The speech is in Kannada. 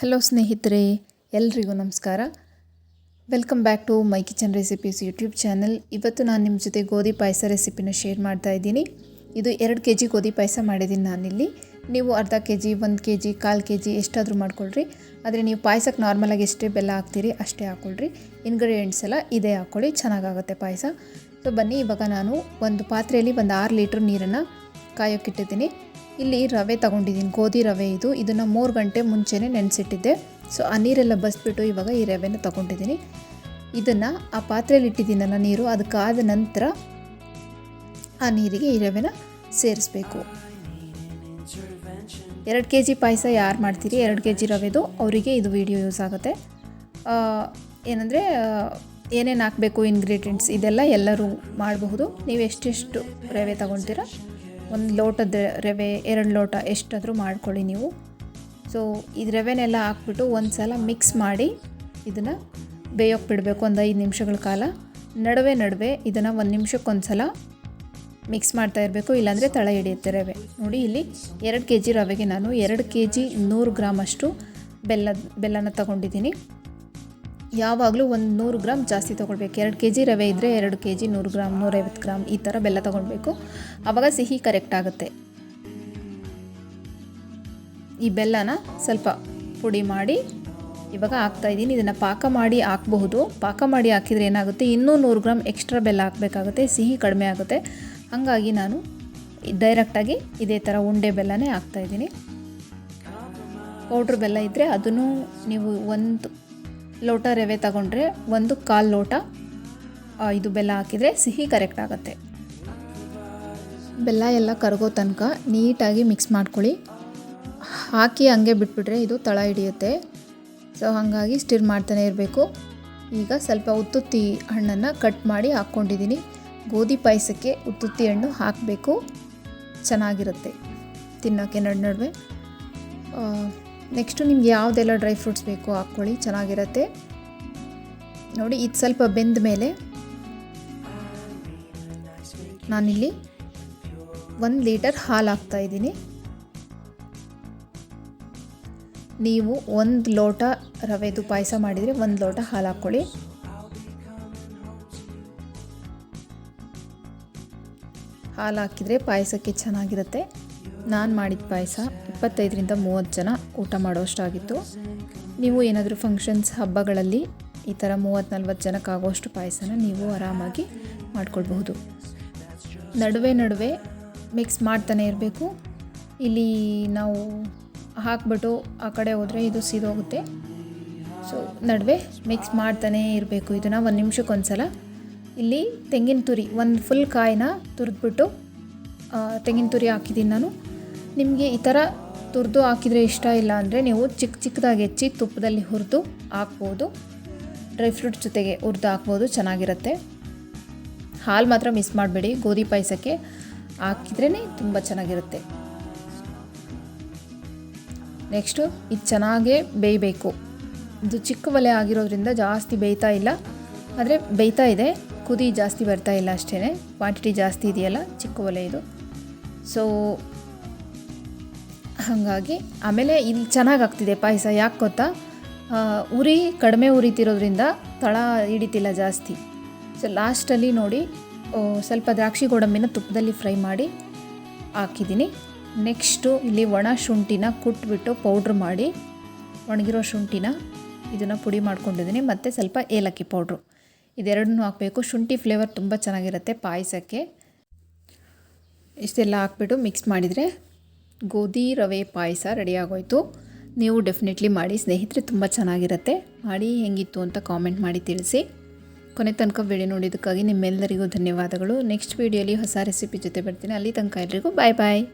ಹಲೋ ಸ್ನೇಹಿತರೆ, ಎಲ್ರಿಗೂ ನಮಸ್ಕಾರ. Welcome back to my kitchen recipes YouTube channel ಇವತ್ತು ನಾನು ನಿಮ್ಮ ಜೊತೆ ಗೋಧಿ ಪಾಯಸ ರೆಸಿಪಿನ ಶೇರ್ ಮಾಡ್ತಾ ಇದ್ದೀನಿ. ಇದು ಎರಡು ಕೆ ಜಿ ಗೋಧಿ ಪಾಯಸ ಮಾಡಿದ್ದೀನಿ ನಾನಿಲ್ಲಿ. ನೀವು ಅರ್ಧ ಕೆ ಜಿ ಒಂದು ಕೆ ಜಿ ಕಾಲು ಕೆ ಜಿ ಎಷ್ಟಾದರೂ ಮಾಡ್ಕೊಳ್ರಿ. ಆದರೆ ನೀವು ಪಾಯಸಕ್ಕೆ ನಾರ್ಮಲಾಗಿ ಎಷ್ಟೇ ಬೆಲ್ಲ ಹಾಕ್ತೀರಿ ಅಷ್ಟೇ ಹಾಕ್ಕೊಳ್ರಿ ಇಂಗ್ರೀಡಿಯೆಂಟ್ಸ್ ಎಲ್ಲ ಇದೇ ಹಾಕ್ಕೊಳ್ಳಿ ಚೆನ್ನಾಗಾಗುತ್ತೆ ಪಾಯಸ. ಸೊ ಬನ್ನಿ, ಇವಾಗ ನಾನು ಒಂದು ಪಾತ್ರೆಯಲ್ಲಿ ಒಂದು ಆರು ಲೀಟ್ರ್ ನೀರನ್ನು ಕಾಯೋಕ್ಕಿಟ್ಟಿದ್ದೀನಿ ಇಲ್ಲಿ ರವೆ ತಗೊಂಡಿದ್ದೀನಿ, ಗೋಧಿ ರವೆ ಇದು. ಇದನ್ನು ಮೂರು ಗಂಟೆ ಮುಂಚೆನೇ ನೆನೆಸಿಟ್ಟಿದ್ದೆ. ಸೊ ಆ ನೀರೆಲ್ಲ ಬಸ್ಬಿಟ್ಟು ಇವಾಗ ಈ ರವೆನ ತಗೊಂಡಿದ್ದೀನಿ. ಇದನ್ನು ಆ ಪಾತ್ರೆಯಲ್ಲಿ ಇಟ್ಟಿದ್ದೀನಲ್ಲ ನೀರು. ಅದಕ್ಕಾದ ನಂತರ ಆ ನೀರಿಗೆ ಈ ರವೆನ ಸೇರಿಸ್ಬೇಕು. ಎರಡು ಕೆ ಜಿ ಪಾಯಸ ಯಾರು ಮಾಡ್ತೀರಿ? ಎರಡು ಕೆ ಜಿ ರವೆದು. ಅವರಿಗೆ ಇದು ವಿಡಿಯೋ ಯೂಸ್ ಆಗುತ್ತೆ. ಏನಂದರೆ ಏನೇನು ಹಾಕಬೇಕು ಇಂಗ್ರೀಡಿಯೆಂಟ್ಸ್ ಇದೆಲ್ಲ ಎಲ್ಲರೂ ಮಾಡಬಹುದು. ನೀವು ಎಷ್ಟೆಷ್ಟು ರವೆ ತಗೊಳ್ತೀರ ಒಂದು ಲೋಟದ ರವೆ, ಎರಡು ಲೋಟ ಎಷ್ಟಾದರೂ ಮಾಡ್ಕೊಳ್ಳಿ ನೀವು. ಸೊ ಇದು ರವೆನೆಲ್ಲ ಹಾಕ್ಬಿಟ್ಟು ಒಂದು ಸಲ ಮಿಕ್ಸ್ ಮಾಡಿ ಇದನ್ನು ಬೇಯೋಕೆ ಬಿಡಬೇಕು, ಒಂದು ಐದು ನಿಮಿಷಗಳ ಕಾಲ. ನಡುವೆ ನಡುವೆ ಇದನ್ನು ಒಂದು ನಿಮಿಷಕ್ಕೊಂದು ಸಲ ಮಿಕ್ಸ್ ಮಾಡ್ತಾ ಇರಬೇಕು, ಇಲ್ಲಾಂದರೆ ತಳ ಹಿಡಿಯುತ್ತೆ ರವೆ. ನೋಡಿ, ಇಲ್ಲಿ ಎರಡು ಕೆ ಜಿ ರವೆಗೆ ನಾನು ಎರಡು ಕೆ ಜಿ ನೂರು ಗ್ರಾಮಷ್ಟು ಬೆಲ್ಲ ಬೆಲ್ಲನ ತಗೊಂಡಿದ್ದೀನಿ. ಯಾವಾಗಲೂ ಒಂದು ನೂರು ಗ್ರಾಮ್ ಜಾಸ್ತಿ ತೊಗೊಳ್ಬೇಕು. ಎರಡು ಕೆ ಜಿ ರವೆ ಇದ್ದರೆ ಎರಡು ಕೆ ಜಿ ನೂರು ಗ್ರಾಮ್, ನೂರೈವತ್ತು ಗ್ರಾಮ್ ಈ ಥರ ಬೆಲ್ಲ ತೊಗೊಳ್ಬೇಕು. ಆವಾಗ ಸಿಹಿ ಕರೆಕ್ಟ್ ಆಗುತ್ತೆ. ಈ ಬೆಲ್ಲನ ಸ್ವಲ್ಪ ಪುಡಿ ಮಾಡಿ ಇವಾಗ ಹಾಕ್ತಾಯಿದ್ದೀನಿ ಇದನ್ನು ಪಾಕ ಮಾಡಿ ಹಾಕ್ಬಹುದು. ಪಾಕ ಮಾಡಿ ಹಾಕಿದರೆ ಏನಾಗುತ್ತೆ? ಇನ್ನೂ ನೂರು ಗ್ರಾಮ್ ಎಕ್ಸ್ಟ್ರಾ ಬೆಲ್ಲ ಹಾಕಬೇಕಾಗುತ್ತೆ. ಸಿಹಿ ಕಡಿಮೆ ಆಗುತ್ತೆ. ಹಾಗಾಗಿ ನಾನು ಡೈರೆಕ್ಟಾಗಿ ಇದೇ ಥರ ಉಂಡೆ ಬೆಲ್ಲನೇ ಹಾಕ್ತಾಯಿದ್ದೀನಿ ಪೌಡ್ರ್ ಬೆಲ್ಲ ಇದ್ದರೆ ಅದನ್ನು ನೀವು ಒಂದು ಲೋಟ ರವೆ ತಗೊಂಡ್ರೆ ಒಂದು ಕಾಲು ಲೋಟ ಇದು ಬೆಲ್ಲ ಹಾಕಿದರೆ ಸಿಹಿ ಕರೆಕ್ಟ್ ಆಗುತ್ತೆ. ಬೆಲ್ಲ ಎಲ್ಲ ಕರಗೋ ತನಕ ನೀಟಾಗಿ ಮಿಕ್ಸ್ ಮಾಡ್ಕೊಳ್ಳಿ. ಹಾಕಿ ಹಂಗೆ ಬಿಟ್ಬಿಟ್ರೆ ಇದು ತಳ ಹಿಡಿಯುತ್ತೆ. ಸೊ ಹಾಗಾಗಿ ಸ್ಟಿರ್ ಮಾಡ್ತಾನೆ ಇರಬೇಕು. ಈಗ ಸ್ವಲ್ಪ ಉತ್ತುತ್ತಿ ಹಣ್ಣನ್ನು ಕಟ್ ಮಾಡಿ ಹಾಕ್ಕೊಂಡಿದ್ದೀನಿ. ಗೋಧಿ ಪಾಯಸಕ್ಕೆ ಉತ್ತುತ್ತಿ ಹಣ್ಣು ಹಾಕಬೇಕು. ಚೆನ್ನಾಗಿರುತ್ತೆ ತಿನ್ನೋಕ್ಕೆ ನಡು ನಡುವೆ. ನೆಕ್ಸ್ಟು ನಿಮ್ಗೆ ಯಾವುದೆಲ್ಲ ಡ್ರೈ ಫ್ರೂಟ್ಸ್ ಬೇಕೋ ಹಾಕ್ಕೊಳ್ಳಿ, ಚೆನ್ನಾಗಿರುತ್ತೆ. ನೋಡಿ, ಇದು ಸ್ವಲ್ಪ ಬೆಂದ ಮೇಲೆ ನಾನಿಲ್ಲಿ ಒಂದು ಲೀಟರ್ ಹಾಲು ಹಾಕ್ತಾ ಇದ್ದೀನಿ. ನೀವು ಒಂದು ಲೋಟ ರವೆದು ಪಾಯಸ ಮಾಡಿದರೆ ಒಂದು ಲೋಟ ಹಾಲು ಹಾಕ್ಕೊಳ್ಳಿ. ಹಾಲು ಹಾಕಿದರೆ ಪಾಯಸಕ್ಕೆ ಚೆನ್ನಾಗಿರುತ್ತೆ. ನಾನು ಮಾಡಿದ ಪಾಯಸ ಇಪ್ಪತ್ತೈದರಿಂದ ಮೂವತ್ತು ಜನ ಊಟ ಮಾಡೋಷ್ಟಾಗಿತ್ತು. ನೀವು ಏನಾದರೂ ಫಂಕ್ಷನ್ಸ್ ಹಬ್ಬಗಳಲ್ಲಿ ಈ ಥರ ಮೂವತ್ತು ನಲ್ವತ್ತು ಜನಕ್ಕಾಗೋಷ್ಟು ಪಾಯಸನ ನೀವು ಆರಾಮಾಗಿ ಮಾಡ್ಕೊಳ್ಬಹುದು. ನಡುವೆ ನಡುವೆ ಮಿಕ್ಸ್ ಮಾಡ್ತಾನೆ ಇರಬೇಕು. ಇಲ್ಲಿ ನಾವು ಹಾಕ್ಬಿಟ್ಟು ಆ ಕಡೆ ಹೋದರೆ ಇದು ಸಿದೋಗುತ್ತೆ. ಸೊ ನಡುವೆ ಮಿಕ್ಸ್ ಮಾಡ್ತಾನೇ ಇರಬೇಕು. ಇದನ್ನು ಒಂದು ನಿಮಿಷಕ್ಕೊಂದು ಸಲ ಇಲ್ಲಿ ತೆಂಗಿನ ತುರಿ, ಒಂದು ಫುಲ್ ಕಾಯಿನ ತುರಿದ್ಬಿಟ್ಟು ತೆಂಗಿನ ತುರಿ ಹಾಕಿದ್ದೀನಿ ನಾನು. ನಿಮಗೆ ಈ ಥರ ತುರಿದು ಹಾಕಿದರೆ ಇಷ್ಟ ಇಲ್ಲ ಅಂದರೆ ನೀವು ಚಿಕ್ಕ ಚಿಕ್ಕದಾಗಿ ಹೆಚ್ಚಿ ತುಪ್ಪದಲ್ಲಿ ಹುರಿದು ಹಾಕ್ಬೋದು. ಡ್ರೈ ಫ್ರೂಟ್ ಜೊತೆಗೆ ಹುರಿದು ಹಾಕ್ಬೋದು, ಚೆನ್ನಾಗಿರುತ್ತೆ. ಹಾಲು ಮಾತ್ರ ಮಿಸ್ ಮಾಡಬೇಡಿ. ಗೋಧಿ ಪಾಯಸಕ್ಕೆ ಹಾಕಿದ್ರೇ ತುಂಬ ಚೆನ್ನಾಗಿರುತ್ತೆ. ನೆಕ್ಸ್ಟು ಇದು ಚೆನ್ನಾಗೇ ಬೇಯಬೇಕು. ಇದು ಚಿಕ್ಕ ಒಲೆ ಆಗಿರೋದ್ರಿಂದ ಜಾಸ್ತಿ ಬೇಯ್ತಾ ಇಲ್ಲ. ಆದರೆ ಬೇಯ್ತಾ ಇದೆ. ಕುದಿ ಜಾಸ್ತಿ ಬರ್ತಾ ಇಲ್ಲ ಅಷ್ಟೇ ಕ್ವಾಂಟಿಟಿ ಜಾಸ್ತಿ ಇದೆಯಲ್ಲ ಚಿಕ್ಕ ಒಲೆ ಇದು. ಸೊ ಹಾಗಾಗಿ ಆಮೇಲೆ ಇಲ್ಲಿ ಚೆನ್ನಾಗಿ ಆಗ್ತಿದೆ ಪಾಯಸ, ಯಾಕೆ ಗೊತ್ತಾ? ಉರಿ, ಕಡಿಮೆ ಉರಿತಿರೋದ್ರಿಂದ ತಳ ಹಿಡಿತಿಲ್ಲ ಜಾಸ್ತಿ. ಸೊ ಲಾಸ್ಟಲ್ಲಿ ನೋಡಿ ಸ್ವಲ್ಪ ದ್ರಾಕ್ಷಿ ಗೋಡಂಬಿನ ತುಪ್ಪದಲ್ಲಿ ಫ್ರೈ ಮಾಡಿ ಹಾಕಿದ್ದೀನಿ. ನೆಕ್ಸ್ಟು ಇಲ್ಲಿ ಒಣ ಶುಂಠಿನ ಕುಟ್ಬಿಟ್ಟು ಪೌಡ್ರ್ ಮಾಡಿ, ಒಣಗಿರೋ ಶುಂಠಿನ ಇದನ್ನು ಪುಡಿ ಮಾಡ್ಕೊಂಡಿದ್ದೀನಿ. ಮತ್ತು ಸ್ವಲ್ಪ ಏಲಕ್ಕಿ ಪೌಡ್ರು ಇದೆರಡನ್ನೂ ಹಾಕಬೇಕು. ಶುಂಠಿ ಫ್ಲೇವರ್ ತುಂಬ ಚೆನ್ನಾಗಿರುತ್ತೆ ಪಾಯಸಕ್ಕೆ. ಇಷ್ಟೆಲ್ಲ ಹಾಕ್ಬಿಟ್ಟು ಮಿಕ್ಸ್ ಮಾಡಿದರೆ ಗೋಧಿ ರವೆ ಪಾಯಸ ರೆಡಿ ಆಗೋಯ್ತು. ನೀವು ಡೆಫಿನೆಟ್ಲಿ ಮಾಡಿ, ಸ್ನೇಹಿತರೆ ತುಂಬ ಚೆನ್ನಾಗಿರುತ್ತೆ. ಮಾಡಿ ಹೆಂಗಿತ್ತು ಅಂತ ಕಾಮೆಂಟ್ ಮಾಡಿ ತಿಳಿಸಿ. ಕೊನೆ ತನಕ ವಿಡಿಯೋ ನೋಡಿದ್ದಕ್ಕಾಗಿ ನಿಮ್ಮೆಲ್ಲರಿಗೂ ಧನ್ಯವಾದಗಳು. ನೆಕ್ಸ್ಟ್ ವೀಡಿಯೋಲಿ ಹೊಸ ರೆಸಿಪಿ ಜೊತೆ ಬರ್ತೀನಿ. ಅಲ್ಲಿ ತನಕ ಎಲ್ರಿಗೂ ಬಾಯ್ ಬಾಯ್